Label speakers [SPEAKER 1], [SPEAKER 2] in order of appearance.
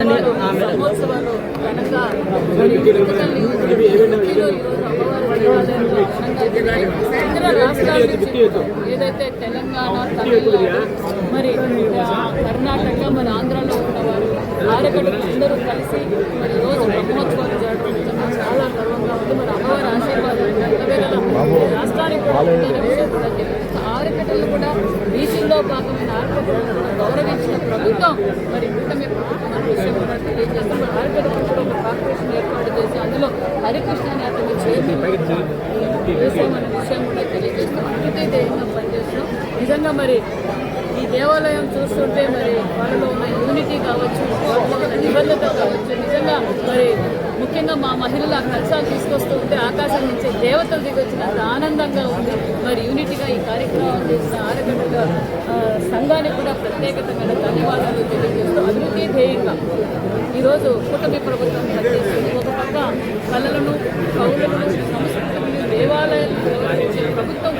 [SPEAKER 1] బ్రహ్మోత్సవాలు ఘనంగా ఏదైతే తెలంగాణ తమిళనాడు మరి కర్ణాటక మరి ఆంధ్రాలో ఉన్నవారు ఆరగడ్డలు అందరూ కలిసి మరి రోజు బ్రహ్మోత్సవాలు నిజంగా చాలా గర్వంగా ఉంది. మరి అమ్మవారి ఆశీర్వాదం ఎల్లవేళలా ఈ రాష్ట్రానికి కూడా కూడా భాగమైన ఆరగడ్డలను కూడా గౌరవించిన ప్రభుత్వం మరి కూటమి విషయం తెలియజేస్తాం కూడా ఒక కార్పొరేషన్ ఏర్పాటు చేసి అందులో హరికృష్ణ అనే అతని చైర్మన్ చేసామనే విషయం కూడా తెలియజేస్తాం అభివృద్ధి పనిచేస్తున్నాం. నిజంగా మరి ఈ దేవాలయం చూస్తుంటే మరి వాళ్ళలో ఉన్న యూనిటీ కావచ్చు వాళ్ళలో నిబద్ధత కావచ్చు నిజంగా మరి ముఖ్యంగా మా మహిళలు ఆ కలసాలు తీసుకొస్తూ ఉంటే ఆకాశం నుంచి దేవతలు దిగొచ్చినంత ఆనందంగా ఉంది. మరి యూనిటీగా ఈ కార్యక్రమం చేసిన ఆరగడ్డ సంఘానికి కూడా ప్రత్యేకతమైన ధన్యవాదాలు తెలియజేస్తూ అభివృద్ధి ధ్యేయంగా ఈరోజు కూటమి ప్రభుత్వం పనిచేస్తుంది ఒక పక్క కళలను కౌలను సంస్కృతులను దేవాలయాలను గౌరవించే ప్రభుత్వం